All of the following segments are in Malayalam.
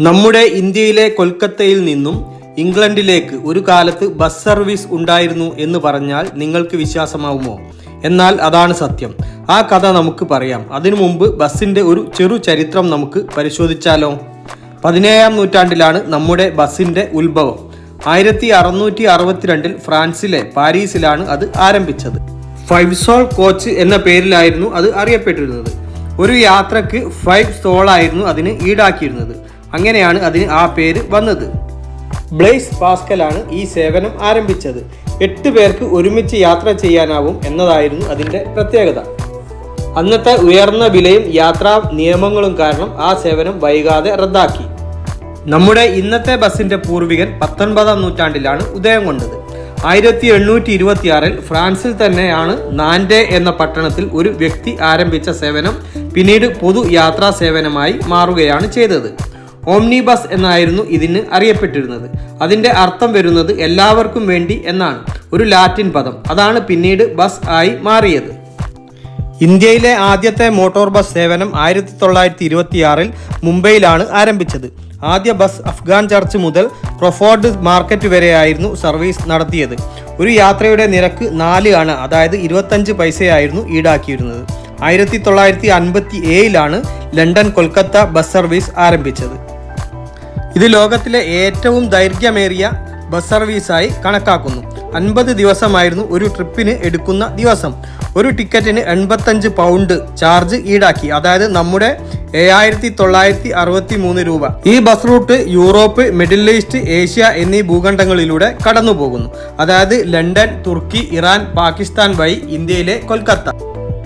നമ്മുടെ ഇന്ത്യയിലെ കൊൽക്കത്തയിൽ നിന്നും ഇംഗ്ലണ്ടിലേക്ക് ഒരു കാലത്ത് ബസ് സർവീസ് ഉണ്ടായിരുന്നു എന്ന് പറഞ്ഞാൽ നിങ്ങൾക്ക് വിശ്വാസമാവുമോ? എന്നാൽ അതാണ് സത്യം. ആ കഥ നമുക്ക് പറയാം. അതിനു മുമ്പ് ബസ്സിന്റെ ഒരു ചെറു ചരിത്രം നമുക്ക് പരിശോധിച്ചാലോ? പതിനേഴാം നൂറ്റാണ്ടിലാണ് നമ്മുടെ ബസ്സിന്റെ ഉത്ഭവം. ആയിരത്തി അറുന്നൂറ്റി അറുപത്തിരണ്ടിൽ ഫ്രാൻസിലെ പാരീസിലാണ് അത് ആരംഭിച്ചത്. ഫൈവ് സോൾ കോച്ച് എന്ന പേരിലായിരുന്നു അത് അറിയപ്പെട്ടിരുന്നത്. ഒരു യാത്രയ്ക്ക് ഫൈവ് സോളായിരുന്നു അതിന് ഈടാക്കിയിരുന്നത്. അങ്ങനെയാണ് അതിന് ആ പേര് വന്നത്. ബ്ലേസ് പാസ്കലാണ് ഈ സേവനം ആരംഭിച്ചത്. എട്ട് പേർക്ക് ഒരുമിച്ച് യാത്ര ചെയ്യാനാവും എന്നതായിരുന്നു അതിന്റെ പ്രത്യേകത. അന്നത്തെ ഉയർന്ന വിലയും യാത്രാ നിയമങ്ങളും കാരണം ആ സേവനം വൈകാതെ റദ്ദാക്കി. നമ്മുടെ ഇന്നത്തെ ബസിന്റെ പൂർവികൻ പത്തൊൻപതാം നൂറ്റാണ്ടിലാണ് ഉദയം കൊണ്ടത്. ആയിരത്തി എണ്ണൂറ്റി ഇരുപത്തിയാറിൽ ഫ്രാൻസിൽ തന്നെയാണ് നാൻഡെ എന്ന പട്ടണത്തിൽ ഒരു വ്യക്തി ആരംഭിച്ച സേവനം പിന്നീട് പൊതു യാത്രാ സേവനമായി മാറുകയാണ് ചെയ്തത്. ഓംനി ബസ് എന്നായിരുന്നു ഇതിന് അറിയപ്പെട്ടിരുന്നത്. അതിന്റെ അർത്ഥം വരുന്നത് എല്ലാവർക്കും വേണ്ടി എന്നാണ്. ഒരു ലാറ്റിൻ പദം. അതാണ് പിന്നീട് ബസ് ആയി മാറിയത്. ഇന്ത്യയിലെ ആദ്യത്തെ മോട്ടോർ ബസ് സേവനം ആയിരത്തി തൊള്ളായിരത്തി ഇരുപത്തിയാറിൽ മുംബൈയിലാണ് ആരംഭിച്ചത്. ആദ്യ ബസ് അഫ്ഗാൻ ചർച്ച് മുതൽ പ്രൊഫോർഡ് മാർക്കറ്റ് വരെയായിരുന്നു സർവീസ് നടത്തിയത്. ഒരു യാത്രയുടെ നിരക്ക് നാല് ആണ്. അതായത് ഇരുപത്തഞ്ച് പൈസയായിരുന്നു ഈടാക്കിയിരുന്നത്. ആയിരത്തി തൊള്ളായിരത്തി അൻപത്തി ഏഴിലാണ് ലണ്ടൻ കൊൽക്കത്ത ബസ് സർവീസ് ആരംഭിച്ചത്. ഇത് ലോകത്തിലെ ഏറ്റവും ദൈർഘ്യമേറിയ ബസ് സർവീസായി കണക്കാക്കുന്നു. അൻപത് ദിവസമായിരുന്നു ഒരു ട്രിപ്പിന് എടുക്കുന്ന ദിവസം. ഒരു ടിക്കറ്റിന് എൺപത്തഞ്ച് പൗണ്ട് ചാർജ് ഈടാക്കി. അതായത് നമ്മുടെ ഏഴായിരത്തി തൊള്ളായിരത്തി അറുപത്തി മൂന്ന് രൂപ. ഈ bus route Europe middle east Asia എന്നീ ഭൂഖണ്ഡങ്ങളിലൂടെ കടന്നു പോകുന്നു. അതായത് ലണ്ടൻ തുർക്കി ഇറാൻ പാകിസ്ഥാൻ വഴി ഇന്ത്യയിലെ കൊൽക്കത്ത.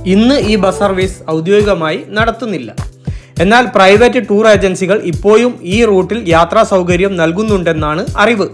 ഇന്ന് ഈ ബസ് സർവീസ് ഔദ്യോഗികമായി നടത്തുന്നില്ല. എന്നാൽ പ്രൈവറ്റ് ടൂർ ഏജൻസികൾ ഇപ്പോഴും ഈ റൂട്ടിൽ യാത്രാ സൗകര്യം നൽകുന്നുണ്ടെന്നാണ് അറിവ്.